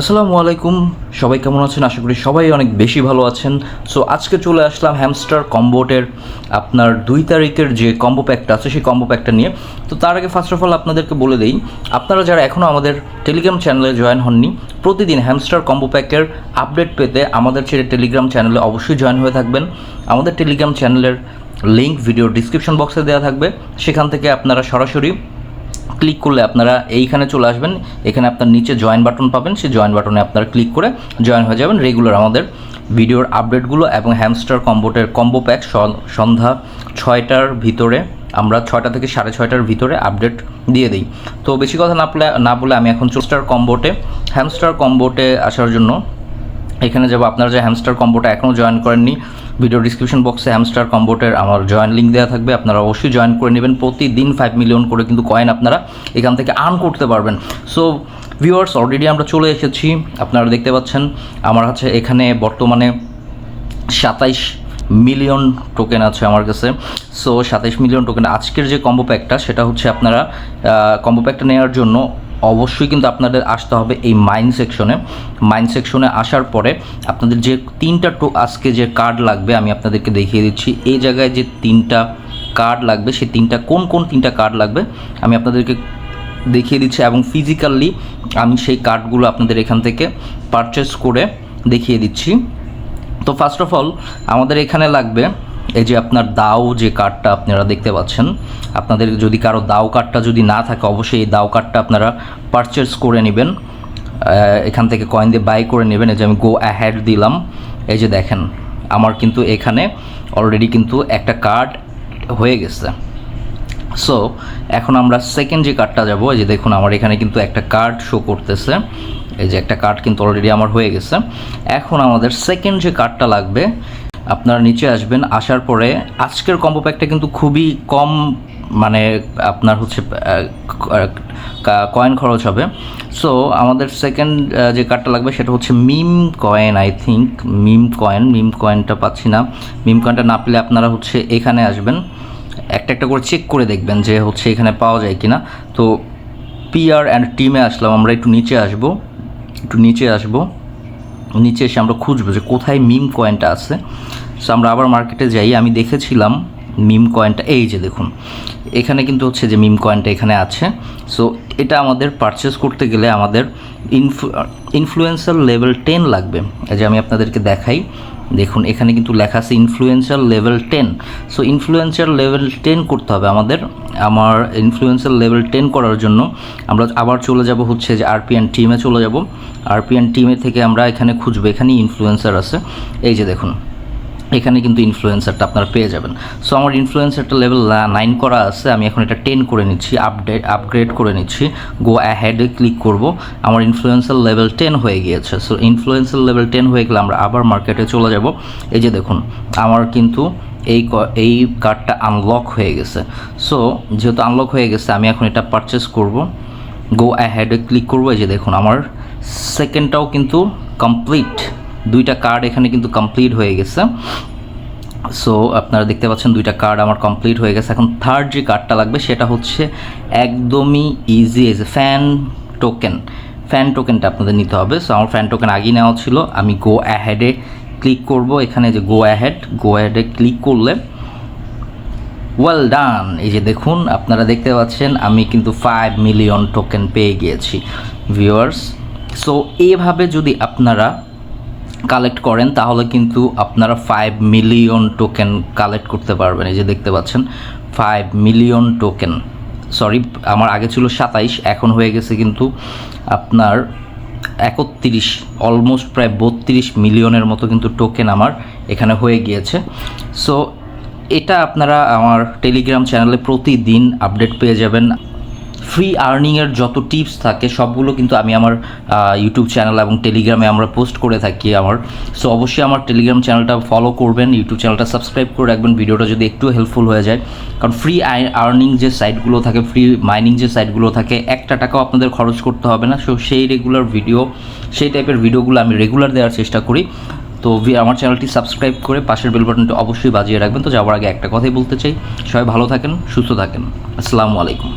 আসসালামু আলাইকুম। সবাই কেমন আছেন? আশা করি সবাই অনেক বেশি ভালো আছেন। সো আজকে চলে আসলাম হ্যামস্টার কম্বোটের আপনার দুই তারিখের যে কম্বো প্যাকটা আছে, সেই কম্বো প্যাকটা নিয়ে। তো তার আগে ফার্স্ট অফ অল আপনাদেরকে বলে দিই, আপনারা যারা এখনও আমাদের টেলিগ্রাম চ্যানেলে জয়েন হননি, প্রতিদিন হ্যামস্টার কম্বো প্যাকের আপডেট পেতে আমাদের ছেড়ে টেলিগ্রাম চ্যানেলে অবশ্যই জয়েন হয়ে থাকবেন। আমাদের টেলিগ্রাম চ্যানেলের লিঙ্ক ভিডিও ডিসক্রিপশন বক্সে দেওয়া থাকবে। সেখান থেকে আপনারা সরাসরি ক্লিক করলে আপনারা এইখানে চলে আসবেন। এখানে আপনার নিচে জয়েন বাটন পাবেন। সেই জয়েন বাটনে আপনারা ক্লিক করে জয়েন হয়ে যাবেন রেগুলার আমাদের ভিডিওর আপডেটগুলো এবং হ্যামস্টার কম্বোটের কম্বো প্যাক সন্ধ্যা ছয়টার ভিতরে আমরা ছয়টা থেকে সাড়ে ছয়টার ভিতরে আপডেট দিয়ে দিই। তো বেশি কথা না না বলে আমি এখন চোস্টার কম্বোটে হ্যামস্টার কম্বোটে আসার জন্য এখানে যাব। আপনারা যে হ্যামস্টার কম্বোটা এখনও জয়েন করেননি ভিডিও ডিসক্রিপশন বক্সে হ্যামস্টার কম্বোটের আমার জয়েন লিঙ্ক দেওয়া থাকবে। আপনারা অবশ্যই জয়েন করে নেবেন। প্রতিদিন ফাইভ মিলিয়ন করে কিন্তু কয়েন আপনারা এখান থেকে আর্ন করতে পারবেন। সো ভিউয়ার্স অলরেডি আমরা চলে এসেছি। আপনারা দেখতে পাচ্ছেন, আমার কাছে এখানে বর্তমানে সাতাইশ মিলিয়ন টোকেন আছে আমার কাছে। সো সাতাইশ মিলিয়ন টোকেন আজকের যে কম্বো প্যাকটা সেটা হচ্ছে আপনারা কম্বো প্যাকটা নেওয়ার জন্য অবশ্যই কিন্তু আপনাদের আসতে হবে এই মাইন সেকশনে মাইন সেকশনে আসার পরে আপনাদের যে তিনটা টো আজকে যে কার্ড লাগবে, আমি আপনাদেরকে দেখিয়ে দিচ্ছি। এই জায়গায় যে তিনটা কার্ড লাগবে, সেই তিনটা কোন কোন তিনটা কার্ড লাগবে, আমি আপনাদেরকে দেখিয়ে দিচ্ছি এবং ফিজিক্যালি আমি সেই কার্ডগুলো আপনাদের এখান থেকে পারচেস করে দেখিয়ে দিচ্ছি। তো ফার্স্ট অফ অল আমাদের এখানে লাগবে এই যে আপনার দাও যে কার্ডটা আপনারা দেখতে পাচ্ছেন, আপনাদের যদি কারও দাও কার্ডটা যদি না থাকে, অবশ্যই এই দাও কার্ডটা আপনারা পারচেস করে নেবেন। এখান থেকে কয়েন দিয়ে বাই করে নেবেন। এই যে আমি গো অ্যাহেড দিলাম। এই যে দেখেন, আমার কিন্তু এখানে অলরেডি কিন্তু একটা কার্ড হয়ে গেছে। সো এখন আমরা সেকেন্ড যে কার্ডটা যাব, এই যে দেখুন, আমার এখানে কিন্তু একটা কার্ড শো করতেছে। এই যে একটা কার্ড কিন্তু অলরেডি আমার হয়ে গেছে। এখন আমাদের সেকেন্ড যে কার্ডটা লাগবে আপনারা নিচে আসবেন, আসার পরে আজকের কম্বো প্যাকটা কিন্তু খুবই কম মানে আপনার হচ্ছে কয়েন খরচ হবে। সো আমাদের সেকেন্ড যে কার্ডটা লাগবে সেটা হচ্ছে meme coin I think meme coin meme কয়েনটা পাচ্ছি না। মিম কয়েনটা না পেলে আপনারা হচ্ছে এখানে আসবেন। একটা একটা করে চেক করে দেখবেন যে হচ্ছে এখানে পাওয়া যায় কিনা। তো পিআর অ্যান্ড টিমে আসলাম, আমরা একটু নিচে আসব। একটু নিচে আসব। নিচে এসে আমরা খুঁজবো যে কোথায় মিম কয়েনটা আছে। সো আমরা আবার মার্কেটে যাই, আমি দেখেছিলাম মিম কয়েনটা, এই যে দেখুন, এখানে কিন্তু হচ্ছে যে মিম কয়েনটা এখানে আছে। সো এটা আমাদের পারচেস করতে গেলে আমাদের ইনফ্লু ইনফ্লুয়েন্সার লেভেল টেন লাগবে। এই যে আমি আপনাদেরকে দেখাই দেখুন, এখানে কিন্তু লেখা আছে influencer level ten so influencer level ten করতে হবে আমাদের। আমার ইনফ্লুয়েন্সার লেভেল টেন করার জন্য আমরা আবার চলে যাব হচ্ছে যে আরপিএন টিমে চলে যাব। আরপিএন টিমে থেকে আমরা এখানে খুঁজবো, এখানেই ইনফ্লুয়েন্সার আছে। এই যে দেখুন এখানে কিন্তু ইনফ্লুয়েন্সারটা আপনারা পেয়ে যাবেন। সো আমার ইনফ্লুয়েন্সারটা লেভেল নাইন করা আছে, আমি এখন এটা টেন করে নিচ্ছি আপডেট আপগ্রেড করে নিচ্ছি। গো অ্যাহেডে ক্লিক করব। আমার ইনফ্লুয়েন্সার লেভেল টেন হয়ে গিয়েছে। সো ইনফ্লুয়েন্সার লেভেল টেন হয়ে গেলে আমরা আবার মার্কেটে চলে যাব। এই যে দেখুন, আমার কিন্তু এই এই কার্ডটা আনলক হয়ে গেছে। সো যেহেতু আনলক হয়ে গেছে, আমি এখন এটা পারচেস করব। গো অ্যাহেডে ক্লিক করব। এই যে দেখুন, আমার সেকেন্ডটাও কিন্তু কমপ্লিট দুইটা কার্ড এখানে কিন্তু কমপ্লিট হয়ে গেছে। সো আপনারা দেখতে পাচ্ছেন দুইটা কার্ড আমার কমপ্লিট হয়ে গেছে। এখন থার্ড যে কার্ডটা লাগবে সেটা হচ্ছে একদমই easy as fan token fan টোকেনটা আপনাদের নিতে হবে। সো আমার ফ্যান টোকেন আগেই নেওয়া ছিল। আমি গো অ্যাহেডে ক্লিক করব। এখানে যে গো অ্যাহেড গো অ্যাহেডে ক্লিক করলে ওয়েল ডান এই যে দেখুন, আপনারা দেখতে পাচ্ছেন আমি কিন্তু ফাইভ মিলিয়ন টোকেন পেয়ে গিয়েছি। ভিউয়ার্স সো এভাবে যদি আপনারা কালেক্ট করেন, তাহলে কিন্তু আপনারা ফাইভ মিলিয়ন টোকেন কালেক্ট করতে পারবেন। এই যে দেখতে পাচ্ছেন ফাইভ মিলিয়ন টোকেন সরি আমার আগে ছিল সাতাইশ, এখন হয়ে গেছে কিন্তু আপনার একত্রিশ অলমোস্ট প্রায় বত্রিশ মিলিয়নের মতো কিন্তু টোকেন আমার এখানে হয়ে গিয়েছে। সো এটা আপনারা আমার টেলিগ্রাম চ্যানেলে প্রতিদিন আপডেট পেয়ে যাবেন। ফ্রি আর্নিংয়ের যত টিপস থাকে, সবগুলো কিন্তু আমি আমার ইউটিউব চ্যানেল এবং টেলিগ্রামে আমরা পোস্ট করে থাকি আমার। সো অবশ্যই আমার টেলিগ্রাম চ্যানেলটা ফলো করবেন ইউটিউব চ্যানেলটা সাবস্ক্রাইব করে রাখবেন, ভিডিওটা যদি একটু হেল্পফুল হয়ে যায়। কারণ ফ্রি আর্নিং যে সাইটগুলো থাকে ফ্রি মাইনিং যে সাইটগুলো থাকে, একটা টাকাও আপনাদের খরচ করতে হবে না। সো সেই রেগুলার ভিডিও সেই টাইপের ভিডিওগুলো আমি রেগুলার দেওয়ার চেষ্টা করি। তো আমার চ্যানেলটি সাবস্ক্রাইব করে পাশের বেল বাটনটি অবশ্যই বাজিয়ে রাখবেন। তো, যাওয়ার আগে একটা কথাই বলতে চাই। সবাই ভালো থাকেন, সুস্থ থাকেন। আসসালামু আলাইকুম।